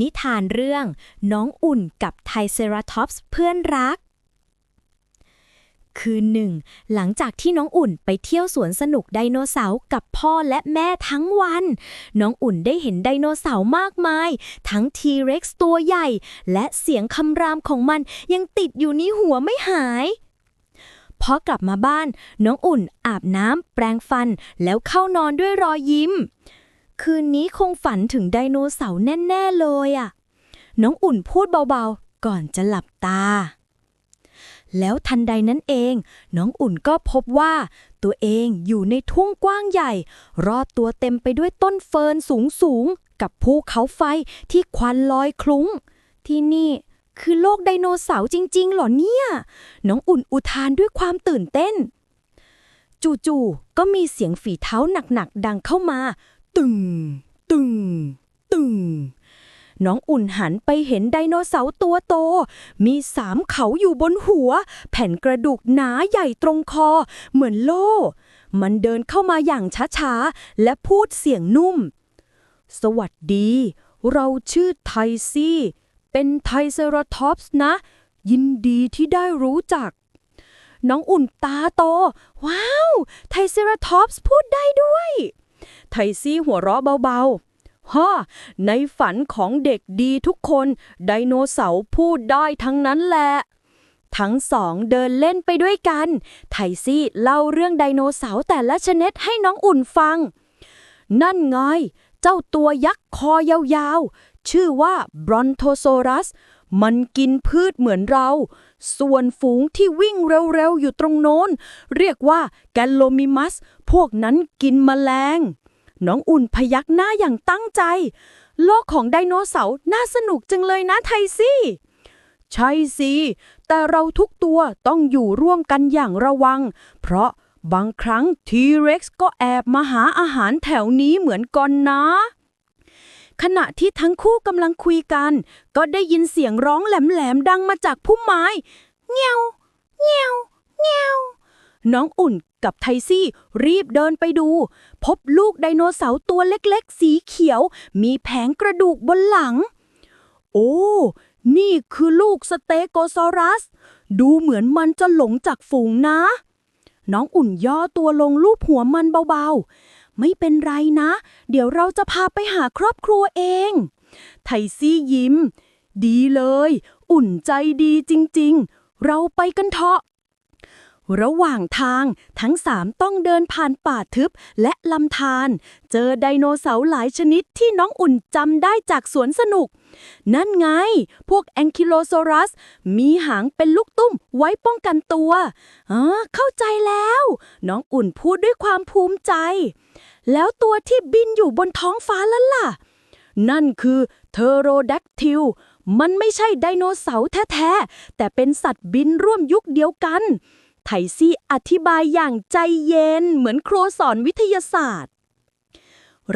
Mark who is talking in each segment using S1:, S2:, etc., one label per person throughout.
S1: นิทานเรื่องน้องอุ่นกับไทเซราทอปส์เพื่อนรัก คืนหนึ่ง หลังจากที่น้องอุ่นไปเที่ยวสวนสนุกไดโนเสาร์กับพ่อและแม่ทั้งวัน น้องอุ่นได้เห็นไดโนเสาร์มากมาย ทั้งทีเร็กซ์ตัวใหญ่ และเสียงคำรามของมันยังติดอยู่ในหัวไม่หายพอกลับมาบ้าน น้องอุ่นอาบน้ำแปรงฟันแล้วเข้านอนด้วยรอยยิ้ม คืนนี้คงฝันถึงไดโนเสาร์แน่ ๆ เลยอะ น้องอุ่นพูดเบาๆ ก่อนจะหลับตา แล้วทันใดนั้นเอง น้องอุ่นก็พบว่า ตัวเองอยู่ในทุ่งกว้างใหญ่ รอบตัวเต็มไปด้วยต้นเฟิร์นสูง ๆ กับภูเขาไฟที่ควันลอยคลุ้ง ที่นี่คือโลกไดโนเสาร์จริงๆเหรอเนี่ย น้องอุ่นอุทานด้วยความตื่นเต้น จู่ๆ ก็มีเสียงฝีเท้าหนัก ๆ ดังเข้ามา ตึง ตึง ตึง น้องอุ่นหันไปเห็นไดโนเสาร์ตัวโต มีสามเขาอยู่บนหัว แผ่นกระดูกหนาใหญ่ตรงคอ เหมือนโล่ มันเดินเข้ามาอย่างช้าๆ และพูดเสียงนุ่ม สวัสดี เราชื่อไทซี่ เป็นไทเซราทอปส์นะ ยินดีที่ได้รู้จักน้องอุ่นตาโต ว้าว ไทเซราทอปส์พูดได้ด้วย ไทซี่หัวเราะเบาๆฮ่าในฝันของเด็กดีทุกคน ไดโนเสาร์พูดได้ทั้งนั้นแหละ ทั้งสองเดินเล่นไปด้วยกัน ไทซี่เล่าเรื่องไดโนเสาร์แต่ละชนิดให้น้องอุ่นฟัง นั่นไง เจ้าตัวยักษ์คอยาวๆ ชื่อว่าบรอนโทโซรัส มันกินพืชเหมือนเรา ส่วนฝูงที่วิ่งเร็วๆ อยู่ตรงโน้น เรียกว่าแกลโลมิมัส พวกนั้นกินแมลง น้องอุ่นพยักหน้าอย่างตั้งใจ โลกของไดโนเสาร์น่าสนุกจังเลยนะไทซี่ ใช่สิ แต่เราทุกตัวต้องอยู่ร่วมกันอย่างระวัง เพราะบางครั้งทีเร็กซ์ก็แอบมาหาอาหารแถวนี้เหมือนกันนะ ขณะที่ทั้งคู่กำลังคุยกัน ก็ได้ยินเสียงร้องแหลมๆดังมาจากพุ่มไม้เงียวเงียวเงียวน้องอุ่นกับไทซี่รีบเดินไปดู พบลูกไดโนเสาร์ตัวเล็กๆ สีเขียว มีแผงกระดูกบนหลัง โอ้ นี่คือลูกสเตโกซอรัส ดูเหมือนมันจะหลงจากฝูงนะ น้องอุ่นย่อตัวลงลูบหัวมันเบาๆ ไม่เป็นไรนะ เดี๋ยวเราจะพาไปหาครอบครัวเอง ไทซี่ยิ้ม ดีเลย อุ่นใจดีจริง ๆ เราไปกันเถอะ ระหว่างทางทั้งสามต้องเดินผ่านป่าทึบและลำธารเจอไดโนเสาร์หลายชนิดที่น้องอุ่นจำได้จากสวนสนุก นั่นไง พวกแองคิโลโซรัส มีหางเป็นลูกตุ้มไว้ป้องกันตัวอ๋อเข้าใจแล้ว น้องอุ่นพูดด้วยความภูมิใจ แล้วตัวที่บินอยู่บนท้องฟ้าแล้วล่ะ นั่นคือเทโรแดกทิลมันไม่ใช่ไดโนเสาร์แท้ ๆ แต่เป็นสัตว์บินร่วมยุคเดียวกัน ไทซี่อธิบายอย่างใจเย็นเหมือนครูสอนวิทยาศาสตร์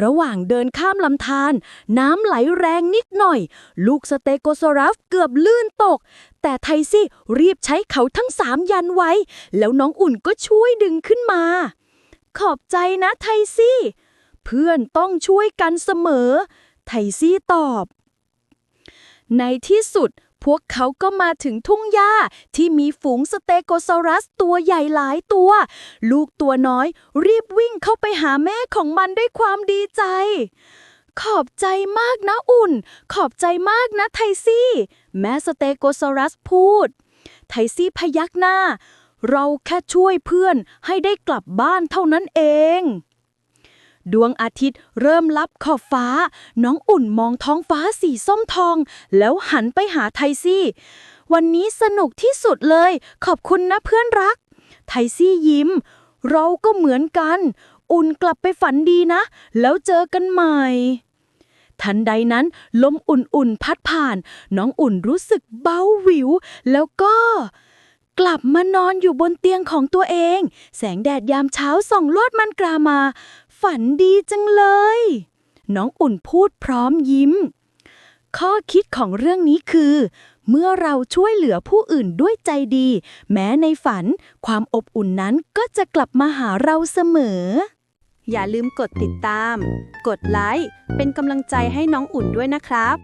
S1: ระหว่างเดินข้ามลำธารน้ำไหลแรงนิดหน่อย ลูกสเตโกซอรัสเกือบลื่นตก แต่ไทซี่รีบใช้เขาทั้งสามยันไว้ แล้วน้องอุ่นก็ช่วยดึงขึ้นมา ขอบใจนะไทซี่ เพื่อนต้องช่วยกันเสมอ ไทซี่ตอบ ในที่สุด พวกเขาก็มาถึงทุ่งหญ้าที่มีฝูงสเตโกซอรัสตัวใหญ่หลายตัว ลูกตัวน้อยรีบวิ่งเข้าไปหาแม่ของมันด้วยความดีใจ ขอบใจมากนะอุ่น ขอบใจมากนะไทซี่ แม่สเตโกซอรัสพูด ไทซี่พยักหน้า เราแค่ช่วยเพื่อนให้ได้กลับบ้านเท่านั้นเอง ดวงอาทิตย์เริ่มลับขอบฟ้า น้องอุ่นมองท้องฟ้าสีส้มทอง แล้วหันไปหาไทซี่ วันนี้สนุกที่สุดเลย ขอบคุณนะเพื่อนรัก ไทซี่ยิ้ม เราก็เหมือนกัน อุ่นกลับไปฝันดีนะ แล้วเจอกันใหม่ทันใดนั้น ลมอุ่นๆ พัดผ่าน น้องอุ่นรู้สึกเบาหวิว แล้วก็ กลับมานอนอยู่บนเตียงของตัวเอง แสงแดดยามเช้าส่องลวดมันกรามา ฝันดีจังเลย น้องอุ่นพูดพร้อมยิ้ม ข้อคิดของเรื่องนี้คือ เมื่อเราช่วยเหลือผู้อื่นด้วยใจดี แม้ในฝัน ความอบอุ่นนั้นก็จะกลับมาหาเราเสมอ อย่าลืมกดติดตาม กดไลค์เป็นกำลังใจให้น้องอุ่นด้วยนะครับ